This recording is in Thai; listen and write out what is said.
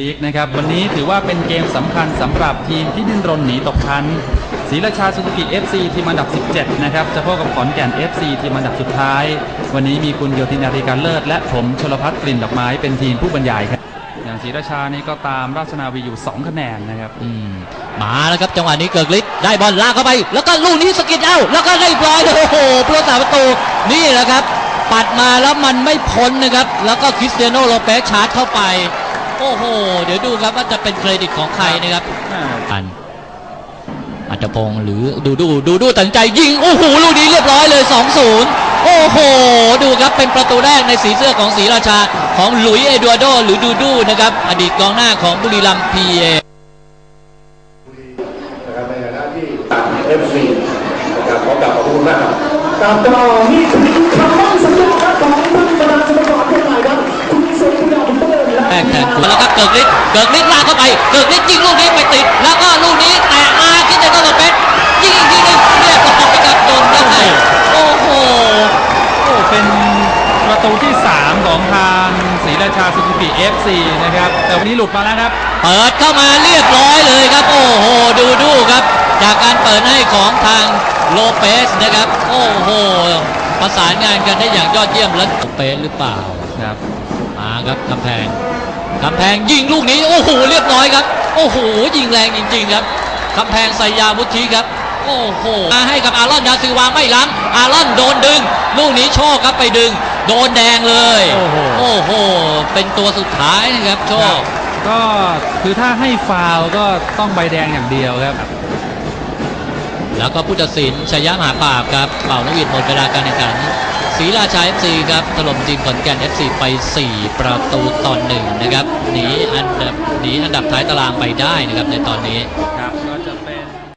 ลีกนะครับ วันนี้ถือว่าเป็นเกมสำคัญสำหรับทีมที่ดิ้นรนหนีตกชั้นศรีราชาซูซูกิ FC ทีมอันดับ 17 นะครับจะพบกับขอนแก่น FC ทีมอันดับสุดท้าย วันนี้มีคุณโยธินาริการเลิศ และผมชลพัฒน์กลิ่นดอกไม้เป็นทีมผู้บรรยายครับ อย่างศรีราชานี่ก็ตามราชนาวีอยู่ 2 คะแนนนะครับ อืมมาแล้วครับจังหวะนี้เกิกฤทธิ์ได้บอลลากเข้าไป แล้วก็ลูกนี้สกิดเอาแล้วก็ได้บอยเลโอ้โหผู้รักษาประตูนี่แหละครับ ปัดมาแล้วมันไม่พ้นนะครับ แล้วก็คริสเตียโนโลเปสชาร์จเข้าไป โอ้โห เดี๋ยวดูครับว่าจะเป็นเครดิตของใครนะครับอันอัจพงศ์หรือดูดูดูดูตัดสินใจยิง โอ้โห ลูกนี้เรียบร้อยเลย 2-0 โอ้โห ดูครับเป็นประตูแรกในสีเสื้อของศรีราชา ของหลุยส์เอดัวโด หรือดูดูนะครับ อดีตกองหน้าของบุรีรัมย์พีเอนะครับในฐานะที่เอฟซีนะครับขอกลับขอบคุณมากครับกับต่อนี่คือคำมั่นสัญญา กแทนตัวแล้วครับเกิกฤทธิ์เกิกฤทธิ์ลากเข้าไป เกิกฤทธิ์ยิงลูกนี้ไปติด แล้วก็ลูกนี้แตะมาคิดจะก็โลเปสยิงอีกทีหนึงเรียบร้อยครับโดนได้โอ้โหโอ้เป็นประตูที่ 3 ของทางศรีราชาซูซูกิ FC นะครับ แต่วันนี้หลุดมาแล้วครับ เปิดเข้ามาเรียบร้อยเลยครับ โอ้โห ดูดูครับ จากการเปิดให้ของทางโลเปสนะครับ โอ้โหประสานงานกันได้อย่างยอดเยี่ยมแล้วโลเปสหรือเปล่าครับ มาครับกำแพงกำแพงยิงลูกนี้โอ้โหเรียบร้อยครับ โอ้โหยิงแรงจริง ๆ ครับกำแพงใส่ยาวุฒิครับโอ้โหมาให้กับอารอนยาซิวาไม่ล้ำอารอนโดนดึง ลูกนี้โชคครับไปดึง โดนแดงเลย โอ้โหโอ้โห เป็นตัวสุดท้ายนะครับโชค ก็คือถ้าให้ฟาวล์ก็ต้องใบแดงอย่างเดียวครับ แล้วก็ผู้ตัดสินชยะมหาปราบครับเป่านกหวีดหมดเวลาการแข่งขันศรีราชา FC ครับถล่มทีมขอนแก่น FC ไป 4 ประตูต่อหนึ่งนะครับหนีอันดับหนีอันดับท้ายตารางไปได้นะครับในตอนนี้ครับก็จ